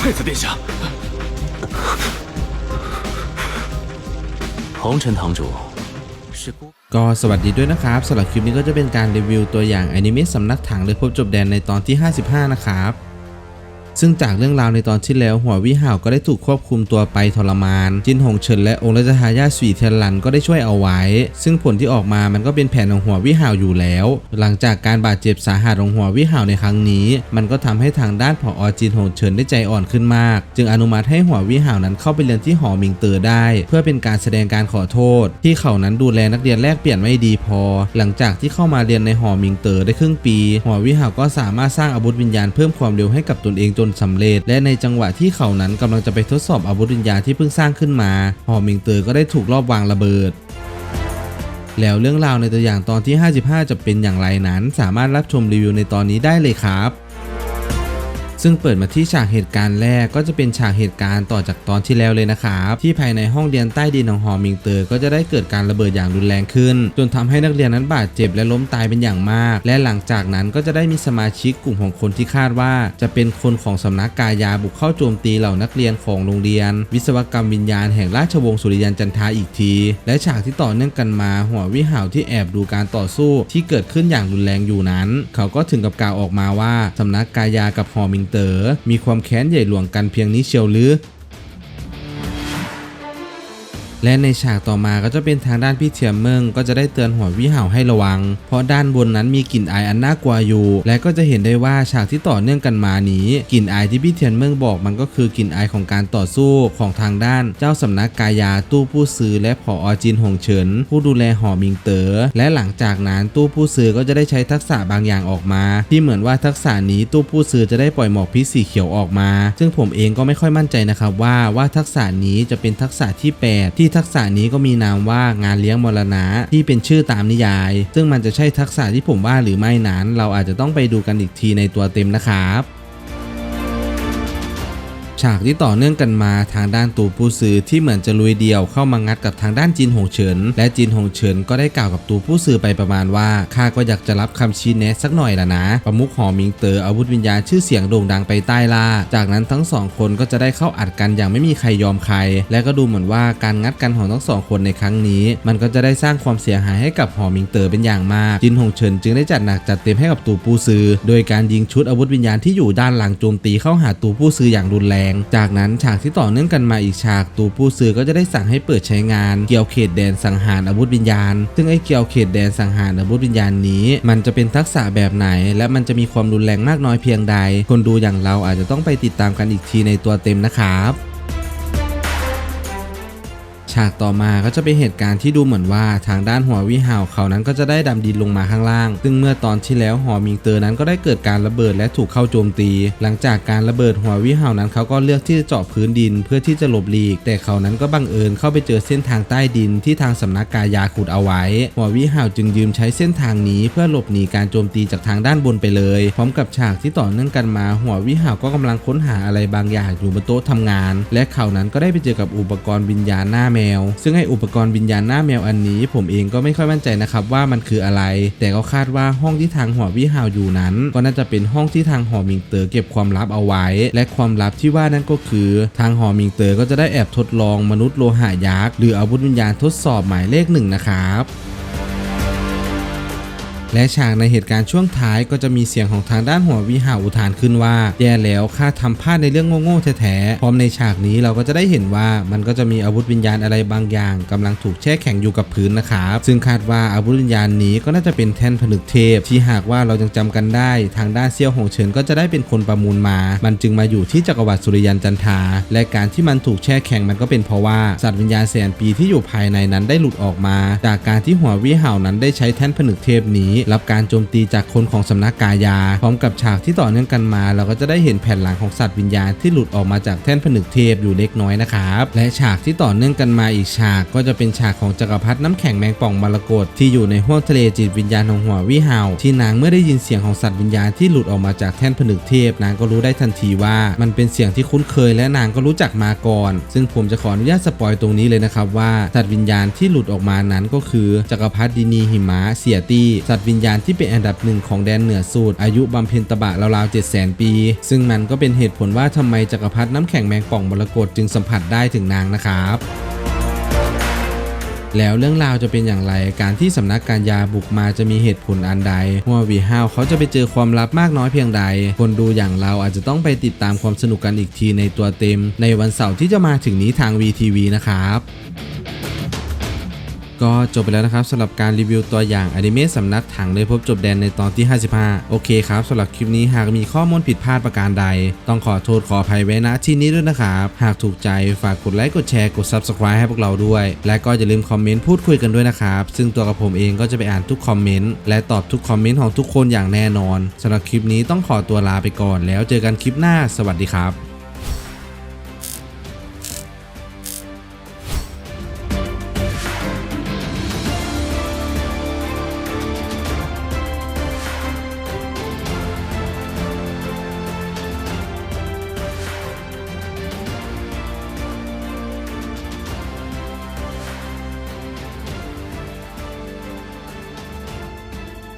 太子殿下，红尘堂主是孤。 ก็สวัสดีด้วยนะครับสำหรับคลิปนี้ก็จะเป็นการรีวิวตัวอย่างอนิเมะสำนักถังเลยพบจบแดนในตอนที่ 55 นะครับ ซึ่งจากเรื่องราวในตอนที่แล้วหัววิหาวก็ได้ถูกควบคุมตัวไปทรมาน จินหงเฉินและองค์รัชทายาทสวีเทียนหลันก็ได้ช่วยเอาไว้ ซึ่งผลที่ออกมามันก็เป็นแผนของหัววิหาวอยู่แล้ว หลังจากการบาดเจ็บสาหัสของหัววิหาวในครั้งนี้ มันก็ทำให้ทางด้านผอจินหงเฉินได้ใจอ่อนขึ้นมาก จึงอนุมัติให้หัววิหาวนั้นเข้าไปเรียนที่หอมิงเตอร์ได้ เพื่อเป็นการแสดงการขอโทษ ที่เขานั้นดูแลนักเรียนแลกเปลี่ยนไม่ดีพอ หลังจากที่เข้ามาเรียนในหอมิงเตอร์ได้ครึ่งปี หัววิหาวก็สามารถสร้างอาวุธวิญญาณเพิ่มความเร็วให้กับตนเองจนสำเร็จ และในจังหวะที่เขานั้นกำลังจะไปทดสอบอาวุธวิญญาณที่เพิ่งสร้างขึ้นมา หอมิงเตอร์ก็ได้ถูกลอบวางระเบิด แล้วเรื่องราวในตัวอย่างตอนที่ 55 จะเป็นอย่างไรนั้น สามารถรับชมรีวิวในตอนนี้ได้เลยครับ ซึ่งเปิดมาที่ฉากเหตุการณ์แรกก็จะเป็นฉากเหตุการณ์ต่อจากตอนที่แล้วเลยนะครับที่ภายในห้องเรียนใต้ดินของหอมิงเตอร์ก็จะได้เกิดการระเบิดอย่างรุนแรงขึ้น จนทำให้นักเรียนนั้นบาดเจ็บและล้มตายเป็นอย่างมาก และหลังจากนั้นก็จะได้มีสมาชิกกลุ่มของคนที่คาดว่า จะเป็นคนของสำนักกายาบุกเข้าโจมตีเหล่านักเรียนของโรงเรียน วิศวกรรมวิญญาณแห่งราชวงศ์สุริยันจันทาอีกที และฉากที่ต่อเนื่องกันมาหัววิหาวที่แอบดูการต่อสู้ที่เกิดขึ้นอย่างรุนแรงอยู่นั้น เขาก็ถึงกับกล่าวออกมาว่าสำนักกายากับหอมิงเตอมีความแค้นใหญ่หลวงกันเพียงนี้เชียวหรือ และในฉากต่อมาก็จะเป็นทางด้านพี่เทียมเมิงก็จะได้เตือนหัววิหาวให้ระวัง เพราะด้านบนนั้นมีกลิ่นอายอันน่ากลัวอยู่ และก็จะเห็นได้ว่าฉากที่ต่อเนื่องกันมานี้กลิ่นอายที่พี่เทียนเมิงบอกมันก็คือกลิ่นอายของการต่อสู้ของทางด้านเจ้าสำนักกายาตู้ผู้ซื้อและผออจินหงเฉิน ผู้ดูแลหอมิงเตอ๋อและหลังจากนั้นตู้ผู้ซื้อก็จะได้ใช้ทักษะบางอย่างออกมา ที่เหมือนว่าทักษะนี้ตู้ผู้ซื้อจะได้ปล่อยหมอกพิษสีเขียวออกมา ซึ่งผมเองก็ไม่ค่อยมั่นใจนะครับว่าว่าทักษะนี้จะเป็นทักษะที่ 8 ที่ทักษะนี้ก็มีนามว่างานเลี้ยงมรณะที่เป็นชื่อตามนิยาย ซึ่งมันจะใช่ทักษะที่ผมว่าหรือไม่นั้น เราอาจจะต้องไปดูกันอีกทีในตัวเต็มนะครับ ฉากที่ต่อเนื่องกันมาทางด้านตูผู้ซื้อที่เหมือนจะลุยเดียวเข้ามางัดกับทางด้านจินหงเฉิน และจินหงเฉินก็ได้กล่าวกับตูผู้ซื้อไปประมาณว่าข้าก็อยากจะรับคำชี้แนะสักหน่อยละนะ ประมุขหอมิงเตออาวุธวิญญาณชื่อเสียงโด่งดังไปใต้ล่า จากนั้นทั้งสองคนก็จะได้เข้าอัดกันอย่างไม่มีใครยอมใคร และก็ดูเหมือนว่าการงัดกันของทั้งสองคนในครั้งนี้ มันก็จะได้สร้างความเสียหายให้กับหอมิงเตอเป็นอย่างมาก จินหงเฉินจึงได้จัดหนักจัดเต็มให้กับตูผู้ซื้อโดยการยิงชุดอาวุธวิญญาณที่อยู่ด้านหลังโจมตีเข้าหาตูผู้ซื้ออย่างรุนแรง จากนั้นฉากที่ต่อเนื่องกันมาอีกฉากตูผู้ซื้อก็จะได้สั่งให้เปิดใช้งานเกี่ยวเขตแดนสังหารอาวุธวิญญาณ ซึ่งไอ้เกี่ยวเขตแดนสังหารอาวุธวิญญาณนี้ มันจะเป็นทักษะแบบไหน และมันจะมีความรุนแรงมากน้อยเพียงใด คนดูอย่างเราอาจจะต้องไปติดตามกันอีกทีในตัวเต็มนะครับ ฉากต่อมาก็จะเป็นเหตุการณ์ที่ดูเหมือนว่าทางด้านหัววิหาวเขานั้นก็จะได้ดำดินลงมาข้างล่าง ซึ่งเมื่อตอนที่แล้วหอมิงเตอร์นั้นก็ได้เกิดการระเบิดและถูกเข้าโจมตี หลังจากการระเบิดหัววิหาวนั้นเขาก็เลือกที่จะเจาะพื้นดินเพื่อที่จะหลบหลีก แต่เขานั้นก็บังเอิญเข้าไปเจอเส้นทางใต้ดินที่ทางสำนักกายาขุดเอาไว้ หัววิหาวจึงยืมใช้เส้นทางนี้เพื่อหลบหนีการโจมตีจากทางด้านบนไปเลย พร้อมกับฉากที่ต่อเนื่องกันมา หัววิหาวก็กำลังค้นหาอะไรบางอย่างอยู่บนโต๊ะทำงาน และเขานั้นก็ได้ไปเจอกับอุปกรณ์วิญญาณหน้าแมว ซึ่งไออุปกรณ์วิญญาณหน้าแมวอันนี้ ผมเองก็ไม่ค่อยมั่นใจนะครับว่ามันคืออะไร แต่ก็คาดว่าห้องที่ทางหัววิหาวอยู่นั้น ก็น่าจะเป็นห้องที่ทางหอมิงเตอ๋อเก็บความลับเอาไว้ และความลับที่ว่านั่นก็คือ ทางหอมิงเตอ๋อก็จะได้แอบทดลองมนุษย์โลหะยักษ์หรืออาวุธวิญญาณทดสอบหมายเลขหนึ่งนะครับ และฉากในเหตุการณ์ช่วงท้ายก็จะมีเสียงของทางด้านหัววิหาอุทานขึ้นว่า แย่แล้วข้าทำพลาดในเรื่องโง่ๆแท้ๆพร้อมในฉากนี้เราก็จะได้เห็นว่ามันก็จะมีอาวุธวิญญาณอะไรบางอย่างกำลังถูกแช่แข็งอยู่กับพื้นนะครับซึ่งคาดว่าอาวุธวิญญาณนี้ก็น่าจะเป็นแท่นผนึกเทพ ที่หากว่าเรายังจำกันได้ ทางด้านเซี่ยวหงเฉินก็จะได้เป็นคนประมูลมา มันจึงมาอยู่ที่จักรวรรดิสุริยันจันทา และการที่มันถูกแช่แข็งมันก็เป็นเพราะว่าสัตว์วิญญาณแสนปีที่อยู่ภายในนั้นได้หลุดออกมา จากการที่หัววิหานั้นได้ใช้แท่นผนึกเทพนี้รับการโจมตีจากคนของสำนักกายา พร้อมกับฉากที่ต่อเนื่องกันมา เราก็จะได้เห็นแผ่นหลังของสัตว์วิญญาณที่หลุดออกมาจากแท่นผนึกเทพอยู่เล็กน้อยนะครับและฉากที่ต่อเนื่องกันมาอีกฉากก็จะเป็นฉากของจักรพรรดิน้ำแข็งแมงป่องมรกตที่อยู่ในห้วงทะเลจิตวิญญาณของหัววิหาวที่นางเมื่อได้ยินเสียงของสัตว์วิญญาณที่หลุดออกมาจากแท่นผนึกเทพนางก็รู้ได้ทันทีว่า มันเป็นเสียงที่คุ้นเคยและนางก็รู้จักมาก่อน ซึ่งผมจะขออนุญาตสปอยตรงนี้เลยนะครับว่าสัตว์วิญญาณที่หลุดออกมานั้นก็คือจักรพรรดินีหิมะเสียตี้สัตว์วิญญาณที่เป็นอันดับหนึ่งของแดนเหนือสุดอายุบำเพ็ญตบะราวๆ7 0 0 0 0ปี ซึ่งมันก็เป็นเหตุผลว่าทำไมจักรพรรดิน้ำแข็งแมงป่องมรกตจึงสัมผัสได้ถึงนางนะครับแล้วเรื่องราวจะเป็นอย่างไร การที่สำนักการยาบุกมาจะมีเหตุผลอันใดหัววีฮาวเขาจะไปเจอความลับมากน้อยเพียงใด คนดูอย่างเราอาจจะต้องไปติดตามความสนุกกันอีกทีในตัวเต็ม ในวันเสาร์ที่จะมาถึงนี้ทาง VTV นะครับ ก็จบไปแล้วนะครับสำหรับการรีวิวตัวอย่างอนิเมะสำนักถังเลยพบจบแดนในตอนที่ 55 โอเคครับสำหรับคลิปนี้หากมีข้อมูลผิดพลาดประการใด ต้องขอโทษขออภัยไว้ณที่นี้ด้วยนะครับหากถูกใจฝากกดไลค์กดแชร์กด Subscribe ให้พวกเราด้วย และก็อย่าลืมคอมเมนต์พูดคุยกันด้วยนะครับซึ่งตัวกับผมเองก็จะไปอ่านทุกคอมเมนต์และตอบทุกคอมเมนต์ของทุกคนอย่างแน่นอนสำหรับคลิปนี้ต้องขอตัวลาไปก่อน แล้วเจอกันคลิปหน้า สวัสดีครับ